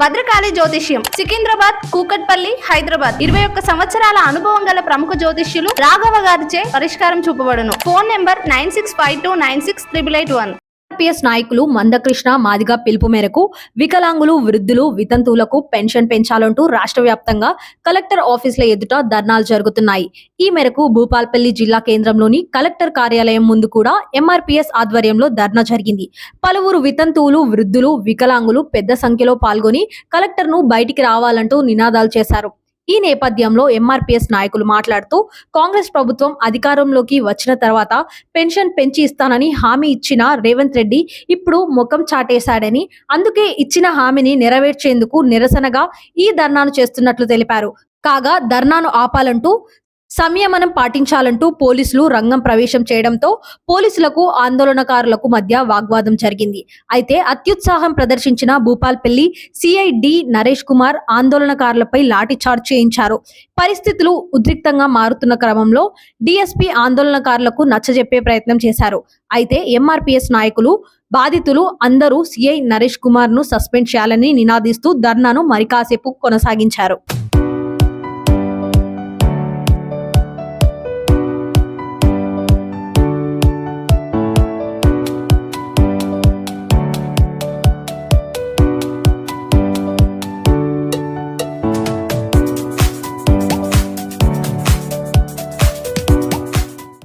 భద్రకాళి జ్యోతిష్యం సికింద్రాబాద్ కూకట్పల్లి హైదరాబాద్. ఇరవై ఒక్క సంవత్సరాల అనుభవం గల ప్రముఖ జ్యోతిష్యులు రాఘవ గారిచే పరిష్కారం చూపబడును. Phone number nine six five two nine six triple eight one. RPS నాయకులు మందకృష్ణ మాదిగ పిలుపు మేరకు వికలాంగులు వృద్ధులు వితంతువులకు పెన్షన్ పెంచాలంటూ రాష్ట్ర వ్యాప్తంగా కలెక్టర్ ఆఫీసుల ఎదుట ధర్నాలు జరుగుతున్నాయి. ఈ మేరకు భూపాల్పల్లి జిల్లా కేంద్రంలోని కలెక్టర్ కార్యాలయం ముందు కూడా ఎంఆర్పిఎస్ ఆధ్వర్యంలో ధర్నా జరిగింది. పలువురు వితంతువులు వృద్ధులు వికలాంగులు పెద్ద సంఖ్యలో పాల్గొని కలెక్టర్ను బయటికి రావాలంటూ నినాదాలు చేశారు. ఈ నేపథ్యంలో ఎంఆర్పిఎస్ నాయకులు మాట్లాడుతూ కాంగ్రెస్ ప్రభుత్వం అధికారంలోకి వచ్చిన తర్వాత పెన్షన్ పెంచి ఇస్తానని హామీ ఇచ్చిన రేవంత్ రెడ్డి ఇప్పుడు ముఖం చాటేశాడని అందుకే ఇచ్చిన హామీని నెరవేర్చేందుకు నిరసనగా ఈ ధర్నాను చేస్తున్నట్లు తెలిపారు. కాగా ధర్నాను ఆపాలంటూ సంయమనం పాటించాలంటూ పోలీసులు రంగం ప్రవేశం చేయడంతో పోలీసులకు ఆందోళనకారులకు మధ్య వాగ్వాదం జరిగింది. అయితే అత్యుత్సాహం ప్రదర్శించిన భూపాల్పల్లి సిఐ డి నరేష్ కుమార్ ఆందోళనకారులపై లాఠీఛార్జ్ చేయించారు. పరిస్థితులు ఉద్రిక్తంగా మారుతున్న క్రమంలో డిఎస్పీ ఆందోళనకారులకు నచ్చజెప్పే ప్రయత్నం చేశారు. అయితే ఎంఆర్పిఎస్ నాయకులు బాధితులు అందరూ సిఐ నరేష్ కుమార్ను సస్పెండ్ చేయాలని నినాదిస్తూ ధర్నాను మరికాసేపు కొనసాగించారు.